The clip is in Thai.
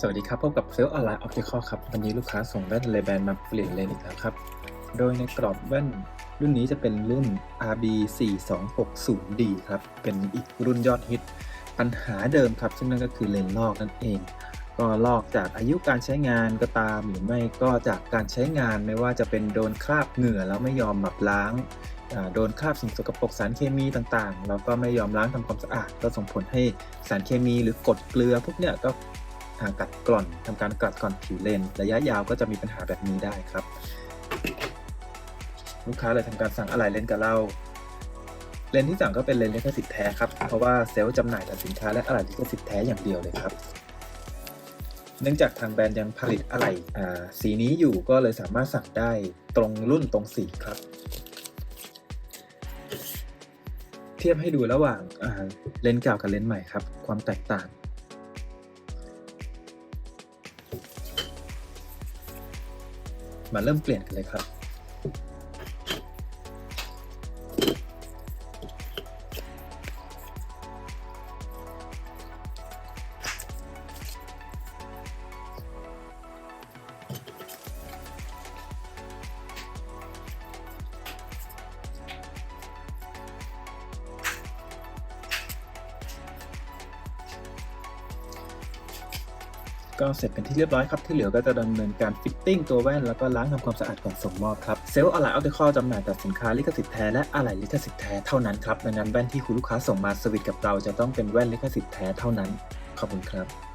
สวัสดีครับ พบกับเซลล์ออนไลน์ออปติคอครับ วันนี้ลูกค้าส่งแว่นเลแบนมาเปลี่ยนเลนส์อีกแล้วครับ โดยในกรอบแว่นรุ่นนี้จะเป็นรุ่น RB 4 2 6 0 D ครับ เป็นอีกรุ่นยอดฮิต ปัญหาเดิมครับ ซึ่งนั่นก็คือเลนส์ลอกนั่นเอง ก็ลอกจากอายุการใช้งานก็ตาม หรือไม่ก็จากการใช้งานไม่ว่าจะเป็นโดนคราบเหงื่อแล้วไม่ยอมแบบล้างโดนคราบสิ่งสกปรกสารเคมีต่างๆ แล้วก็ไม่ยอมล้างทำความสะอาด ก็ส่งผลให้สารเคมีหรือกรดเกลือพวกเนี้ยก็ อ่ากัดกร่อนทำการกัดกร่อนผิวเลนส์ระยะยาวก็จะมีปัญหาแบบนี้ได้ครับ ลูกค้าเลยทำการสั่งอะไหล่เลนส์กับเรา เลนส์ที่สั่งก็เป็นเลนส์ลิขสิทธิ์แท้ครับ เพราะว่าเซลล์จำหน่ายแต่สินค้าและอะไหล่ลิขสิทธิ์แท้อย่างเดียวเลยครับ เนื่องจากทางแบรนด์ยังผลิตอะไหล่สีนี้อยู่ก็เลยสามารถสั่งได้ตรงรุ่นตรงสีครับ เทียบให้ดูระหว่างเลนส์เก่ากับเลนส์ใหม่ครับ ความแตกต่าง มาเริ่มเปลี่ยนกันเลยครับ ก็เสร็จเป็นที่เรียบร้อยครับ ที่เหลือก็จะดำเนินการฟิตติ้งตัวแว่นแล้วก็ล้างทำความสะอาดก่อนส่งมอบครับเซลล์อะไหล่ออปติคอลจำหน่ายแต่สินค้าลิขสิทธิ์แท้และอะไหล่ลิขสิทธิ์แท้เท่านั้นครับดังนั้นแว่นที่คุณลูกค้าส่งมาสวิตกับเราจะต้องเป็นแว่นลิขสิทธิ์แท้เท่านั้นขอบคุณครับ